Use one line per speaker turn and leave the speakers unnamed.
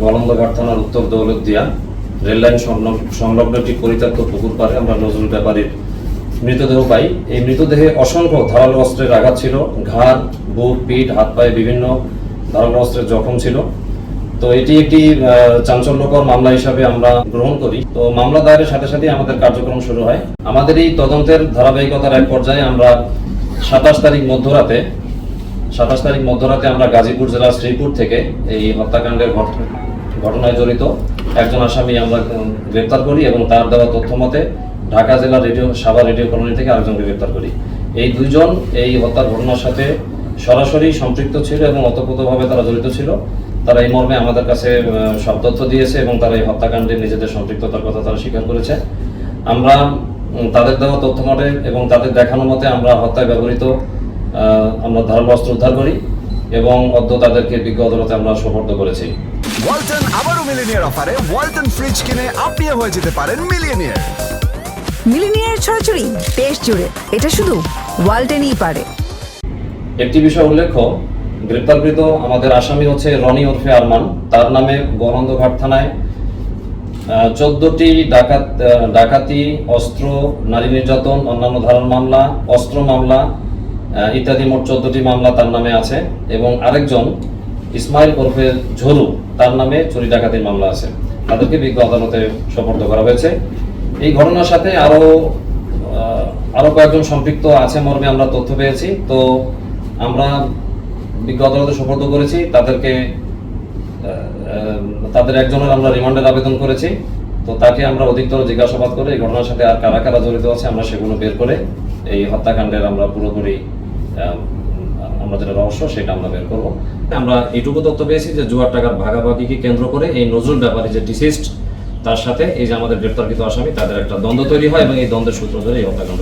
গলন্দঘাট থানার উত্তর দৌলতদিয়া রেললাইন সংলগ্ন- একটি পরিত্যক্ত পুকুর পাড়ে আমরা নজরুল ব্যাপারীর মৃতদেহ পাই। এই মৃতদেহে অসংখ্য ধারালো অস্ত্রের আঘাত ছিল। ঘাড়, বুক, পিঠ, হাত পায়ে বিভিন্ন ধারালো অস্ত্রের জখম ছিল। তো এটি একটি চাঞ্চল্যকর মামলা হিসাবে আমরা গ্রহণ করি। তো মামলা দায়েরের সাথে সাথে আমাদের কার্যক্রম শুরু হয়। আমাদের এই তদন্তের ধারাবাহিকতার এক পর্যায়ে আমরা সাতাশ তারিখ মধ্যরাতে সাতাশ তারিখ মধ্যরাতে আমরা গাজীপুর জেলার শ্রীপুর থেকে এই হত্যাকাণ্ডের ঘট- ঘটনায় জড়িত একজন আসামি আমরা গ্রেপ্তার করি এবং তার দেওয়া তথ্য মতে ঢাকা জেলা রেডিও, সাভার রেডিও কলোনি থেকে আরেকজনকে গ্রেপ্তার করি। এই দুইজন এই হত্যার ঘটনার সাথে সরাসরি সম্পৃক্ত ছিল এবং অতপ্রতভাবে তারা জড়িত ছিল। তারা এই মর্মে আমাদের কাছে সব তথ্য দিয়েছে এবং তারা এই হত্যাকাণ্ডে নিজেদের সম্পৃক্ততার কথা তারা স্বীকার করেছে। আমরা তাদের দেওয়া তথ্য মতে এবং তাদের দেখানো মতে আমরা হত্যায় ব্যবহৃত আমরা ধারালো অস্ত্র উদ্ধার করি এবং অদ্য তাদেরকে বিজ্ঞ আদালতে আমরা সোপর্দ করেছি।
ওয়ালটন আবারও মিলিনিয়ার অফারে ওয়ালটন ফ্রিজ কিনে আপনিও হয়ে যেতে পারেন মিলিয়নিয়ার
মিলিনিয়ার ছড়াছড়ি দেশ জুড়ে এটা শুধু ওয়ালটেনই পারে।
একটি বিষয় উল্লেখ্য গ্রেপ্তারকৃত আমাদের আসামি হচ্ছে রনি ওরফে আরমান। তার নামে গরন্দঘাট থানায় চোদ্দটি ডাকাত আহ, ডাকাতি অস্ত্র নারী নির্যাতন অন্যান্য ধারণ মামলা অস্ত্র মামলা ইত্যাদি মোট চোদ্দটি মামলা তার নামে আছে এবং আরেকজন ইসমাইল ওরফে ঝরু তার নামে চুরি ডাকাতির মামলা আছে। তাদেরকে বিজ্ঞ আদালতে সোপর্দ করা হয়েছে। এই ঘটনার সাথে আরও আহ, আরও কয়েকজন সম্পৃক্ত আছে মর্মে আমরা তথ্য পেয়েছি। তো আমরা বিজ্ঞ আদালতে সোপর্দ করেছি। তাদেরকে তাদের একজনের আমরা রিমান্ডের আবেদন করেছি। তো তাকে আমরা অধিকতর জিজ্ঞাসাবাদ করে এই ঘটনার সাথে আর কারা কারা জড়িত আছে আমরা সেগুলো বের করে এই হত্যাকাণ্ডের আমরা পুরোপুরি আমরা যেটা রহস্য, সেটা আমরা বের করব আমরা এইটুকু তথ্য পেয়েছি যে জুয়ার টাকার ভাগাভাগিকে কেন্দ্র করে এই নজরুল ব্যাপারে যে ডিসিস্ট তার সাথে এই যে আমাদের গ্রেপ্তারকৃত আসামি, তাদের একটা দ্বন্দ্ব তৈরি হয় এবং এই দ্বন্দ্বের সূত্র ধরে এই হত্যাকাণ্ড।